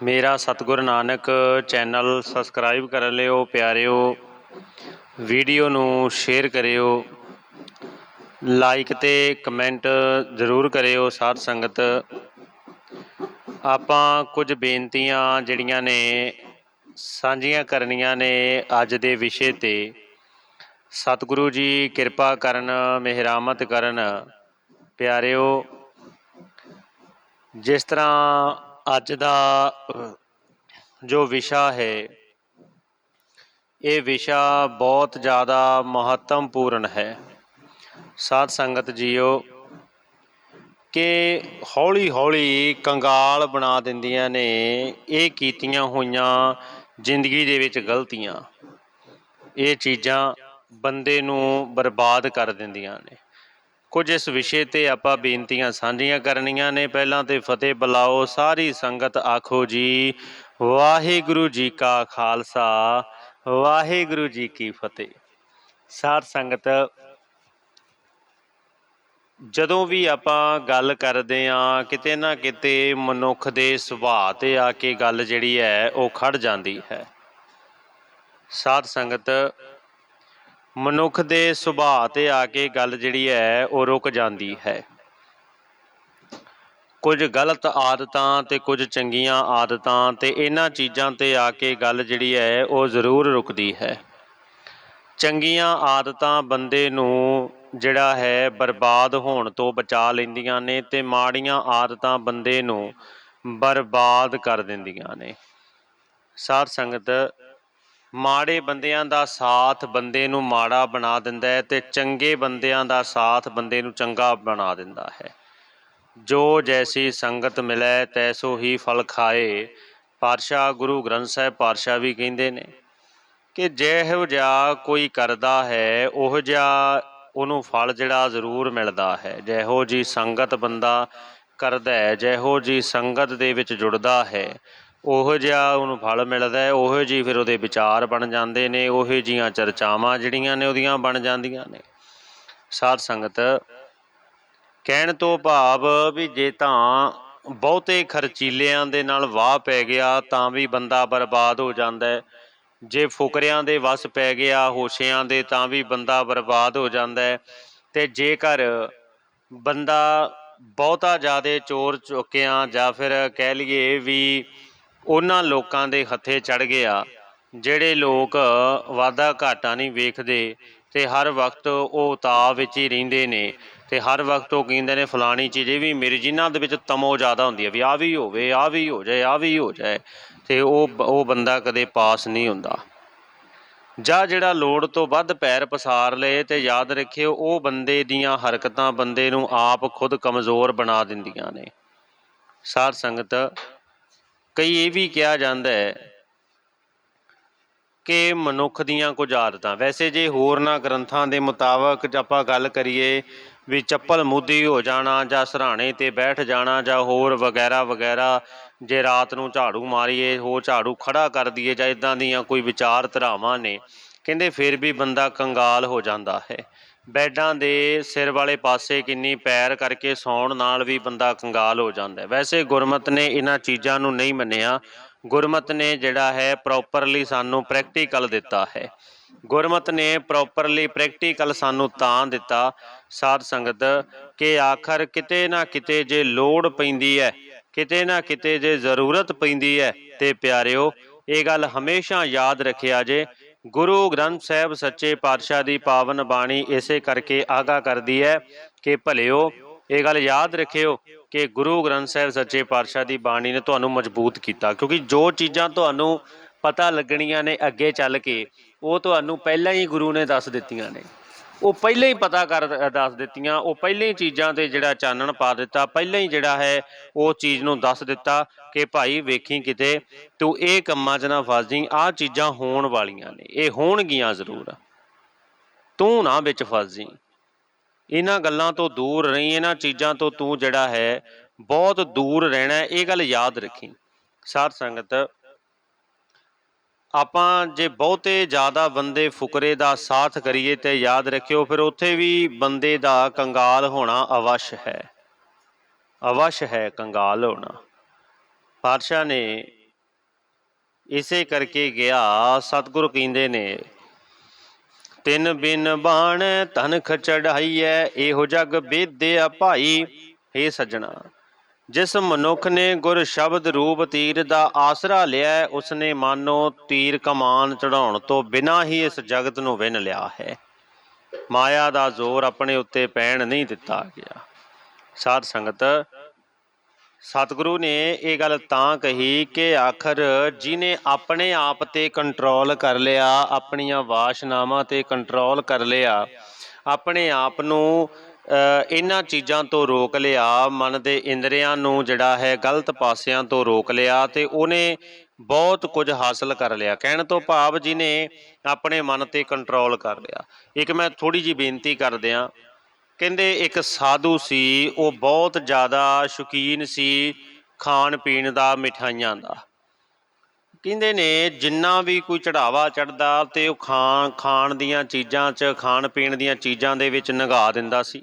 ਮੇਰਾ ਸਤਿਗੁਰ Nanak channel subscribe ਕਰ ਲਿਓ ਪਿਆਰਿਓ ਵੀਡੀਓ ਨੂੰ ਸ਼ੇਅਰ ਕਰਿਓ ਲਾਈਕ ਤੇ ਕਮੈਂਟ ਜ਼ਰੂਰ ਕਰਿਓ ਸਾਧ ਸੰਗਤ। ਆਪਾਂ ਕੁਝ ਬੇਨਤੀਆਂ ਜਿਹੜੀਆਂ ਨੇ, ਸਾਂਝੀਆਂ ਕਰਨੀਆਂ ਨੇ ਅੱਜ ਦੇ ਵਿਸ਼ੇ ਤੇ। ਸਤਿਗੁਰੂ ਜੀ ਕਿਰਪਾ ਕਰਨ, ਮਿਹਰਾਮਤ ਕਰਨ। ਪਿਆਰਿਓ, ਜਿਸ ਤਰ੍ਹਾਂ ਅੱਜ ਦਾ ਜੋ ਵਿਸ਼ਾ ਹੈ, ਇਹ ਵਿਸ਼ਾ ਬਹੁਤ ਜ਼ਿਆਦਾ ਮਹੱਤਵਪੂਰਨ ਹੈ। ਸਾਧ ਸੰਗਤ ਜੀਓ, ਕਿ ਹੌਲੀ ਹੌਲੀ ਕੰਗਾਲ ਬਣਾ ਦਿੰਦੀਆਂ ਨੇ, ਇਹ ਕੀਤੀਆਂ ਹੋਈਆਂ ਜ਼ਿੰਦਗੀ ਦੇ ਵਿੱਚ ਗਲਤੀਆਂ। ਇਹ ਚੀਜ਼ਾਂ ਬੰਦੇ ਨੂੰ ਬਰਬਾਦ ਕਰ ਦਿੰਦੀਆਂ ਨੇ। ਕੁਝ ਇਸ ਵਿਸ਼ੇ ਤੇ ਆਪਾਂ ਬੇਨਤੀਆਂ ਸਾਂਝੀਆਂ ਕਰਨੀਆਂ ਨੇ। ਪਹਿਲਾਂ ਤੇ ਫਤਿਹ ਬੁਲਾਓ, ਸਾਰੀ ਸੰਗਤ ਆਖੋ ਜੀ, ਵਾਹਿਗੁਰੂ ਜੀ ਕਾ ਖਾਲਸਾ, ਵਾਹਿਗੁਰੂ ਜੀ ਕੀ ਫਤਿਹ। ਸਾਧ ਸੰਗਤ, ਜਦੋਂ ਵੀ ਆਪਾਂ ਗੱਲ ਕਰਦੇ ਆ, ਕਿਤੇ ਨਾ ਕਿਤੇ ਮਨੁੱਖ ਦੇ ਸੁਭਾਅ ਤੇ ਆ ਕੇ ਗੱਲ ਜਿਹੜੀ ਹੈ, ਉਹ ਖੜ ਜਾਂਦੀ ਹੈ। ਸਾਧ ਸੰਗਤ ਮਨੁੱਖ ਦੇ ਸੁਭਾਅ ਤੇ ਆ ਕੇ ਗੱਲ ਜਿਹੜੀ ਹੈ, ਉਹ ਰੁਕ ਜਾਂਦੀ ਹੈ। ਕੁਝ ਗਲਤ ਆਦਤਾਂ ਤੇ ਕੁਝ ਚੰਗੀਆਂ ਆਦਤਾਂ ਤੇ ਇਹਨਾਂ ਚੀਜ਼ਾਂ ਤੇ ਆ ਕੇ ਗੱਲ ਜਿਹੜੀ ਹੈ, ਉਹ ਜ਼ਰੂਰ ਰੁਕਦੀ ਹੈ। ਚੰਗੀਆਂ ਆਦਤਾਂ ਬੰਦੇ ਨੂੰ ਜਿਹੜਾ ਹੈ, ਬਰਬਾਦ ਹੋਣ ਤੋਂ ਬਚਾ ਲੈਂਦੀਆਂ ਨੇ ਤੇ ਮਾੜੀਆਂ ਆਦਤਾਂ ਬੰਦੇ ਨੂੰ ਬਰਬਾਦ ਕਰ ਦਿੰਦੀਆਂ ਨੇ। ਸਾਧ ਸੰਗਤ ਮਾੜੇ ਬੰਦਿਆਂ ਦਾ ਸਾਥ ਬੰਦੇ ਨੂੰ ਮਾੜਾ ਬਣਾ ਦਿੰਦਾ ਹੈ ਤੇ ਚੰਗੇ ਬੰਦਿਆਂ ਦਾ ਸਾਥ ਬੰਦੇ ਨੂੰ ਚੰਗਾ ਬਣਾ ਦਿੰਦਾ ਹੈ। ਜੋ ਜੈਸੀ ਸੰਗਤ ਮਿਲੈ, ਤੈਸੋ ਹੀ ਫਲ ਖਾਏ। ਪਾਤਸ਼ਾਹ ਗੁਰੂ ਗ੍ਰੰਥ ਸਾਹਿਬ ਪਾਤਸ਼ਾਹ ਵੀ ਕਹਿੰਦੇ ਨੇ ਕਿ ਜਿਹੋ ਜਿਹਾ ਕੋਈ ਕਰਦਾ ਹੈ, ਉਹ ਜਿਹਾ ਉਹਨੂੰ ਫਲ ਜਿਹੜਾ ਜ਼ਰੂਰ ਮਿਲਦਾ ਹੈ। ਜਿਹੋ ਜੀ ਸੰਗਤ ਬੰਦਾ ਕਰਦਾ ਹੈ, ਜਿਹੋ ਜੀ ਸੰਗਤ ਦੇ ਵਿੱਚ ਜੁੜਦਾ ਹੈ ਉਹੋ ਜਿਹਾ ਉਹਨੂੰ ਫਲ ਮਿਲਦਾ ਹੈ, ਉਹੋ ਜਿਹੀ ਫਿਰ ਉਹਦੇ ਵਿਚਾਰ ਬਣ ਜਾਂਦੇ ਨੇ, ਉਹੋ ਜੀਆਂ ਚਰਚਾਵਾਂ ਜਿਹੜੀਆਂ ਨੇ ਉਹਦੀਆਂ ਬਣ ਜਾਂਦੀਆਂ ਨੇ। ਸਾਧ ਸੰਗਤ, ਕਹਿਣ ਤੋਂ ਭਾਵ ਵੀ ਜੇ ਤਾਂ ਬਹੁਤੇ ਖਰਚੀਲਿਆਂ ਦੇ ਨਾਲ ਵਾਹ ਪੈ ਗਿਆ, ਤਾਂ ਵੀ ਬੰਦਾ ਬਰਬਾਦ ਹੋ ਜਾਂਦਾ ਹੈ। ਜੇ ਫੁਕਰਿਆਂ ਦੇ ਵਸ ਪੈ ਗਿਆ, ਹੋਸ਼ਿਆਂ ਦੇ, ਤਾਂ ਵੀ ਬੰਦਾ ਬਰਬਾਦ ਹੋ ਜਾਂਦਾ ਹੈ। ਤੇ ਜੇਕਰ ਬੰਦਾ ਬਹੁਤਾ ਜ਼ਿਆਦਾ ਚੋਰ ਚੁੱਕਿਆ ਜਾਂ ਫਿਰ ਕਹਿ ਲਈਏ ਵੀ ਉਹਨਾਂ ਲੋਕਾਂ ਦੇ ਹੱਥੇ ਚੜ ਗਿਆ, ਜਿਹੜੇ ਲੋਕ ਵਾਦਾ ਘਾਟਾ ਨਹੀਂ ਵੇਖਦੇ ਤੇ ਹਰ ਵਕਤ ਉਹ ਉਤਾਵ ਵਿੱਚ ਹੀ ਰਹਿੰਦੇ ਨੇ ਤੇ ਹਰ ਵਕਤ ਉਹ ਕਹਿੰਦੇ ਨੇ, ਫਲਾਣੀ ਚੀਜ਼ ਇਹ ਵੀ ਮੇਰੀ, ਜਿਨ੍ਹਾਂ ਦੇ ਵਿੱਚ ਤਮੋ ਜ਼ਿਆਦਾ ਹੁੰਦੀ ਹੈ ਵੀ ਆ ਵੀ ਹੋਵੇ ਆ ਵੀ ਹੋ ਜਾਏ ਆ ਵੀ ਹੋ ਜਾਏ, ਤੇ ਉਹ ਉਹ ਬੰਦਾ ਕਦੇ ਪਾਸ ਨਹੀਂ ਹੁੰਦਾ। ਜਾਂ ਜਿਹੜਾ ਲੋੜ ਤੋਂ ਵੱਧ ਪੈਰ ਪਸਾਰ ਲਏ ਤੇ ਯਾਦ ਰੱਖਿਓ, ਉਹ ਬੰਦੇ ਦੀਆਂ ਹਰਕਤਾਂ ਬੰਦੇ ਨੂੰ ਆਪ ਖੁਦ ਕਮਜ਼ੋਰ ਬਣਾ ਦਿੰਦੀਆਂ ਨੇ। ਸਾਧ ਸੰਗਤ ਕਈ ਇਹ ਵੀ ਕਿਹਾ ਜਾਂਦਾ ਹੈ ਕਿ ਮਨੁੱਖ ਦੀਆਂ ਕੁਝ ਆਦਤਾਂ। ਵੈਸੇ ਜੇ ਹੋਰਨਾਂ ਗ੍ਰੰਥਾਂ ਦੇ ਮੁਤਾਬਕ ਆਪਾਂ ਗੱਲ ਕਰੀਏ ਵੀ ਚੱਪਲ ਮੁੱਦੀ ਹੋ ਜਾਣਾ ਜਾਂ ਸਰਾਣੇ ਤੇ ਬੈਠ ਜਾਣਾ ਜਾਂ ਹੋਰ ਵਗੈਰਾ ਵਗੈਰਾ, ਜੇ ਰਾਤ ਨੂੰ ਝਾੜੂ ਮਾਰੀਏ ਹੋ ਝਾੜੂ ਖੜਾ ਕਰ ਦਈਏ ਜਾਂ ਇਦਾਂ ਦੀਆਂ ਕੋਈ ਵਿਚਾਰ ਧਰਾਵਾਂ ਨੇ, ਕਹਿੰਦੇ ਫਿਰ ਵੀ ਬੰਦਾ ਕੰਗਾਲ ਹੋ ਜਾਂਦਾ ਹੈ। ਬੈੱਡਾਂ ਦੇ ਸਿਰ ਵਾਲੇ ਪਾਸੇ ਕਿੰਨੀ ਪੈਰ ਕਰਕੇ ਸੌਣ ਨਾਲ ਵੀ ਬੰਦਾ ਕੰਗਾਲ ਹੋ ਜਾਂਦਾ ਹੈ। ਵੈਸੇ ਗੁਰਮਤ ਨੇ ਇਹਨਾਂ ਚੀਜ਼ਾਂ ਨੂੰ ਨਹੀਂ ਮੰਨਿਆ। ਗੁਰਮਤ ਨੇ ਜਿਹੜਾ ਹੈ ਪ੍ਰੋਪਰਲੀ ਸਾਨੂੰ ਪ੍ਰੈਕਟੀਕਲ ਦਿੱਤਾ ਹੈ। ਗੁਰਮਤ ਨੇ ਪ੍ਰੋਪਰਲੀ ਪ੍ਰੈਕਟੀਕਲ ਸਾਨੂੰ ਤਾਂ ਦਿੱਤਾ, ਸਾਧ ਸੰਗਤ, ਕਿ ਆਖਰ ਕਿਤੇ ਨਾ ਕਿਤੇ ਜੇ ਲੋੜ ਪੈਂਦੀ ਹੈ, ਕਿਤੇ ਨਾ ਕਿਤੇ ਜੇ ਜ਼ਰੂਰਤ ਪੈਂਦੀ ਹੈ, ਤੇ ਪਿਆਰਿਓ, ਇਹ ਗੱਲ ਹਮੇਸ਼ਾ ਯਾਦ ਰੱਖਿਆ ਜੇ ਗੁਰੂ ਗ੍ਰੰਥ ਸਾਹਿਬ ਸੱਚੇ ਪਾਤਸ਼ਾਹ ਦੀ ਪਾਵਨ ਬਾਣੀ ਇਸੇ ਕਰਕੇ ਆਗਾ ਕਰਦੀ ਹੈ ਕਿ ਭਲਿਓ, ਇਹ ਗੱਲ ਯਾਦ ਰੱਖਿਓ ਕਿ ਗੁਰੂ ਗ੍ਰੰਥ ਸਾਹਿਬ ਸੱਚੇ ਪਾਤਸ਼ਾਹ ਦੀ ਬਾਣੀ ਨੇ ਤੁਹਾਨੂੰ ਮਜ਼ਬੂਤ ਕੀਤਾ। ਕਿਉਂਕਿ ਜੋ ਚੀਜ਼ਾਂ ਤੁਹਾਨੂੰ ਪਤਾ ਲੱਗਣੀਆਂ ਨੇ ਅੱਗੇ ਚੱਲ ਕੇ, ਉਹ ਤੁਹਾਨੂੰ ਪਹਿਲਾਂ ਹੀ ਗੁਰੂ ਨੇ ਦੱਸ ਦਿੱਤੀਆਂ ਨੇ। ਉਹ ਪਹਿਲਾਂ ਹੀ ਪਤਾ ਕਰ ਦੱਸ ਦਿੱਤੀਆਂ, ਉਹ ਪਹਿਲਾਂ ਹੀ ਚੀਜ਼ਾਂ ਤੇ ਜਿਹੜਾ ਚਾਨਣ ਪਾ ਦਿੱਤਾ, ਪਹਿਲਾਂ ਹੀ ਜਿਹੜਾ ਹੈ ਉਹ ਚੀਜ਼ ਨੂੰ ਦੱਸ ਦਿੱਤਾ ਕਿ ਭਾਈ ਵੇਖੀ ਕਿਤੇ ਤੂੰ ਇਹ ਕੰਮਾਂ 'ਚ ਨਾ ਫਸ ਜੀ ਆਹ ਚੀਜ਼ਾਂ ਹੋਣ ਵਾਲੀਆਂ ਨੇ, ਇਹ ਹੋਣਗੀਆਂ ਜ਼ਰੂਰ। ਤੂੰ ਨਾ ਵਿੱਚ ਫਸ ਜੀ ਇਹਨਾਂ ਗੱਲਾਂ ਤੋਂ ਦੂਰ ਰਹੀ, ਇਹਨਾਂ ਚੀਜ਼ਾਂ ਤੋਂ ਤੂੰ ਜਿਹੜਾ ਹੈ ਬਹੁਤ ਦੂਰ ਰਹਿਣਾ, ਇਹ ਗੱਲ ਯਾਦ ਰੱਖੀ। ਸਾਧ ਸੰਗਤ ਆਪਾਂ ਜੇ ਬਹੁਤੇ ਜ਼ਿਆਦਾ ਬੰਦੇ ਫੁਕਰੇ ਦਾ ਸਾਥ ਕਰੀਏ ਤੇ ਯਾਦ ਰੱਖਿਓ, ਫਿਰ ਉੱਥੇ ਵੀ ਬੰਦੇ ਦਾ ਕੰਗਾਲ ਹੋਣਾ ਅਵਸ਼ ਹੈ। ਅਵਸ਼ ਹੈ ਕੰਗਾਲ ਹੋਣਾ। ਪਾਤਸ਼ਾਹ ਨੇ ਇਸੇ ਕਰਕੇ ਗਿਆ, ਸਤਿਗੁਰੂ ਕਹਿੰਦੇ ਨੇ, ਤਿੰਨ ਬਿਨ ਬਾਣ ਤਨਖ ਚੜਾਈਐ ਇਹੋ ਜਗ ਬੇਦਿਆ ਭਾਈ ਏ ਸੱਜਣਾ। ਜਿਸ ਮਨੁੱਖ ਨੇ ਗੁਰ ਸ਼ਬਦ ਰੂਪ ਤੀਰ ਦਾ ਆਸਰਾ ਲਿਆ ਉਸਨੇ ਮਾਨੋ ਤੀਰ ਕਮਾਨ ਚੜਾਉਣ ਤੋਂ ਬਿਨਾਂ ਹੀ ਇਸ ਜਗਤ ਨੂੰ ਵਿਨ ਲਿਆ ਹੈ। ਮਾਇਆ ਦਾ ਜ਼ੋਰ ਆਪਣੇ ਉੱਤੇ ਪੈਣ ਨਹੀਂ ਦਿੱਤਾ ਗਿਆ। ਸਾਧ ਸੰਗਤ, ਸਤਿਗੁਰੂ ਨੇ ਇਹ ਗੱਲ ਤਾਂ ਕਹੀ ਕਿ ਆਖਰ ਜਿਨੇ ਆਪਣੇ ਆਪ ਤੇ ਕੰਟਰੋਲ ਕਰ ਲਿਆ, ਆਪਣੀਆਂ ਵਾਸ਼ਨਾਵਾਂ ਤੇ ਕੰਟਰੋਲ ਕਰ ਲਿਆ, ਆਪਣੇ ਆਪ ਨੂੰ ਇਹਨਾਂ ਚੀਜ਼ਾਂ ਤੋਂ ਰੋਕ ਲਿਆ, ਮਨ ਦੇ ਇੰਦਰੀਆਂ ਨੂੰ ਜਿਹੜਾ ਹੈ ਗਲਤ ਪਾਸਿਆਂ ਤੋਂ ਰੋਕ ਲਿਆ ਤੇ ਉਹਨੇ ਬਹੁਤ ਕੁਝ ਹਾਸਲ ਕਰ ਲਿਆ। ਕਹਿਣ ਤੋਂ ਭਾਵ ਜਿਨੇ ਆਪਣੇ ਮਨ ਤੇ ਕੰਟਰੋਲ ਕਰ ਲਿਆ। ਇੱਕ ਮੈਂ ਥੋੜੀ ਜੀ ਬੇਨਤੀ ਕਰਦਿਆਂ ਕਹਿੰਦੇ ਇੱਕ ਸਾਧੂ ਸੀ, ਉਹ ਬਹੁਤ ਜ਼ਿਆਦਾ ਸ਼ੌਕੀਨ ਸੀ ਖਾਣ ਪੀਣ ਦਾ, ਮਿਠਾਈਆਂ ਦਾ। ਕਹਿੰਦੇ ਨੇ ਜਿੰਨਾ ਵੀ ਕੋਈ ਚੜਾਵਾ ਚੜਦਾ ਤੇ ਉਹ ਖਾਣ ਖਾਣ ਦੀਆਂ ਚੀਜ਼ਾਂ 'ਚ, ਖਾਣ ਪੀਣ ਦੀਆਂ ਚੀਜ਼ਾਂ ਦੇ ਵਿੱਚ ਨਗਾ ਦਿੰਦਾ ਸੀ।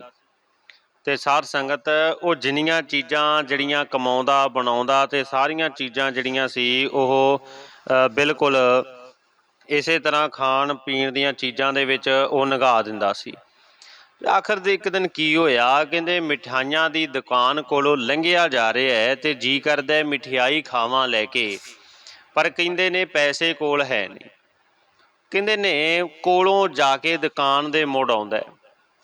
ਤੇ ਸਾਧ ਸੰਗਤ, ਉਹ ਜਿੰਨੀਆਂ ਚੀਜ਼ਾਂ ਜਿਹੜੀਆਂ ਕਮਾਉਂਦਾ, ਬਣਾਉਂਦਾ ਤੇ ਸਾਰੀਆਂ ਚੀਜ਼ਾਂ ਜਿਹੜੀਆਂ ਸੀ, ਉਹ ਬਿਲਕੁਲ ਇਸੇ ਤਰ੍ਹਾਂ ਖਾਣ ਪੀਣ ਦੀਆਂ ਚੀਜ਼ਾਂ ਦੇ ਵਿੱਚ ਉਹ ਨਗਾ ਦਿੰਦਾ ਸੀ। ਆਖਰ ਦੇ ਇੱਕ ਦਿਨ ਕੀ ਹੋਇਆ, ਕਹਿੰਦੇ ਮਿਠਾਈਆਂ ਦੀ ਦੁਕਾਨ ਕੋਲੋਂ ਲੰਘਿਆ ਜਾ ਰਿਹਾ ਹੈ ਤੇ ਜੀ ਕਰਦਾ ਹੈ ਮਠਿਆਈ ਖਾਵਾਂ ਲੈ ਕੇ, ਪਰ ਕਹਿੰਦੇ ਨੇ ਪੈਸੇ ਕੋਲ ਹੈ ਨਹੀਂ। ਕਹਿੰਦੇ ਨੇ ਕੋਲੋਂ ਜਾ ਕੇ ਦੁਕਾਨ ਦੇ ਮੋੜ ਆਉਂਦਾ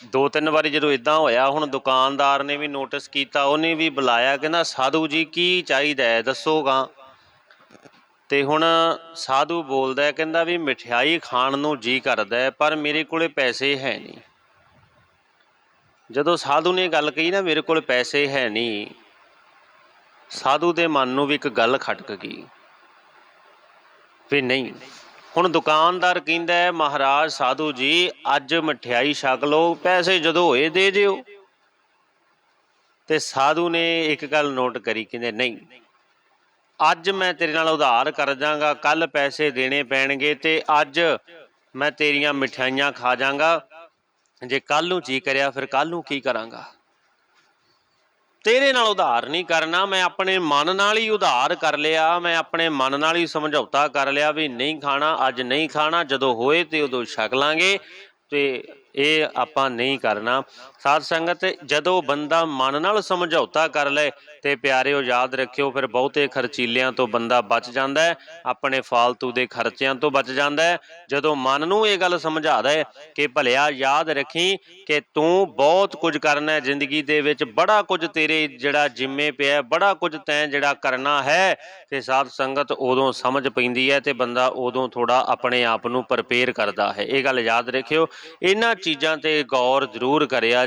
ਦੋ ਤਿੰਨ ਵਾਰੀ ਜਦੋਂ ਇਦਾਂ ਹੋਇਆ, ਹੁਣ ਦੁਕਾਨਦਾਰ ਨੇ ਵੀ ਨੋਟਿਸ ਕੀਤਾ, ਉਹਨੇ ਵੀ ਬੁਲਾਇਆ, ਕਹਿੰਦਾ, ਸਾਧੂ ਜੀ, ਕੀ ਚਾਹੀਦਾ ਹੈ? ਦੱਸੋਗਾ? ਤੇ ਹੁਣ ਸਾਧੂ ਬੋਲਦਾ ਹੈ, ਕਹਿੰਦਾ ਵੀ, ਮਠਿਆਈ ਖਾਣ ਨੂੰ ਜੀ ਕਰਦਾ ਹੈ, ਪਰ ਮੇਰੇ ਕੋਲੇ ਪੈਸੇ ਹੈ ਨਹੀਂ। ਜਦੋਂ ਸਾਧੂ ਨੇ ਗੱਲ ਕਹੀ ਨਾ, ਮੇਰੇ ਕੋਲ ਪੈਸੇ ਹੈ ਨਹੀਂ, ਸਾਧੂ ਦੇ ਮਨ ਨੂੰ ਵੀ ਇੱਕ ਗੱਲ ਖਟਕ ਗਈ, ਵੀ ਨਹੀਂ। ਹੁਣ ਦੁਕਾਨਦਾਰ ਕਹਿੰਦਾ ਮਹਾਰਾਜ ਸਾਧੂ ਜੀ, ਅੱਜ ਮਠਿਆਈ ਛਕ ਲਓ, ਪੈਸੇ ਜਦੋਂ ਹੋਏ ਦੇ ਦਿਓ ਤੇ ਸਾਧੂ ਨੇ ਇੱਕ ਗੱਲ ਨੋਟ ਕਰੀ, ਕਹਿੰਦੇ, ਨਹੀਂ, ਅੱਜ ਮੈਂ ਤੇਰੇ ਨਾਲ ਉਧਾਰ ਕਰ ਜਾਗਾ ਕੱਲ ਪੈਸੇ ਦੇਣੇ ਪੈਣਗੇ ਤੇ ਅੱਜ ਮੈਂ ਤੇਰੀਆਂ ਮਠਿਆਈਆਂ ਖਾ ਜਾਗਾ। ਜੇ ਕੱਲ ਨੂੰ ਜੀ ਕਰਿਆ, ਫਿਰ ਕੱਲ ਨੂੰ ਕੀ ਕਰਾਂਗਾ? ਤੇਰੇ ਨਾਲ ਉਧਾਰ ਨਹੀਂ ਕਰਨਾ, ਮੈਂ ਆਪਣੇ ਮਨ ਨਾਲ ਹੀ ਉਧਾਰ ਕਰ ਲਿਆ, ਮੈਂ ਆਪਣੇ ਮਨ ਨਾਲ ਹੀ ਸਮਝੌਤਾ ਕਰ ਲਿਆ ਵੀ ਨਹੀਂ ਖਾਣਾ, ਅੱਜ ਨਹੀਂ ਖਾਣਾ, ਜਦੋਂ ਹੋਏ ਤੇ ਉਦੋਂ ਛਕ ਲਾਂਗੇ ਤੇ ਇਹ ਆਪਾਂ ਨਹੀਂ ਕਰਨਾ। ਸਾਧ ਸੰਗਤ, ਜਦੋਂ ਬੰਦਾ ਮਨ ਨਾਲ ਸਮਝੌਤਾ ਕਰ ਲੈ ਤੇ ਪਿਆਰਿਓ ਯਾਦ ਰੱਖਿਓ, ਫਿਰ ਬਹੁਤੇ ਖਰਚੀਲਿਆਂ ਤੋਂ ਬੰਦਾ ਬਚ ਜਾਂਦਾ ਹੈ, ਆਪਣੇ ਫਾਲਤੂ ਦੇ ਖਰਚਿਆਂ ਤੋਂ ਬਚ ਜਾਂਦਾ ਹੈ। ਜਦੋਂ ਮਨ ਨੂੰ ਇਹ ਗੱਲ ਸਮਝਾਦਾ ਹੈ ਕਿ ਭਲਿਆ ਯਾਦ ਰੱਖੀ ਕਿ ਤੂੰ ਬਹੁਤ ਕੁਝ ਕਰਨਾ ਹੈ, ਜ਼ਿੰਦਗੀ ਦੇ ਵਿੱਚ ਬੜਾ ਕੁਝ ਤੇਰੇ ਜਿਹੜਾ ਜਿੰਮੇ ਪਿਆ ਬੜਾ ਕੁਝ ਤੈਂ ਜਿਹੜਾ ਕਰਨਾ ਹੈ, ਤੇ ਸਾਧ ਸੰਗਤ ਉਦੋਂ ਸਮਝ ਪੈਂਦੀ ਹੈ ਤੇ ਬੰਦਾ ਉਦੋਂ ਥੋੜਾ ਆਪਣੇ ਆਪ ਨੂੰ ਪ੍ਰਪੇਅਰ ਕਰਦਾ ਹੈ। ਇਹ ਗੱਲ ਯਾਦ ਰੱਖਿਓ। ਇਹਨਾਂ ਚੀਜ਼ਾਂ ਤੇ ਗੌਰ ਜ਼ਰੂਰ ਕਰਿਆ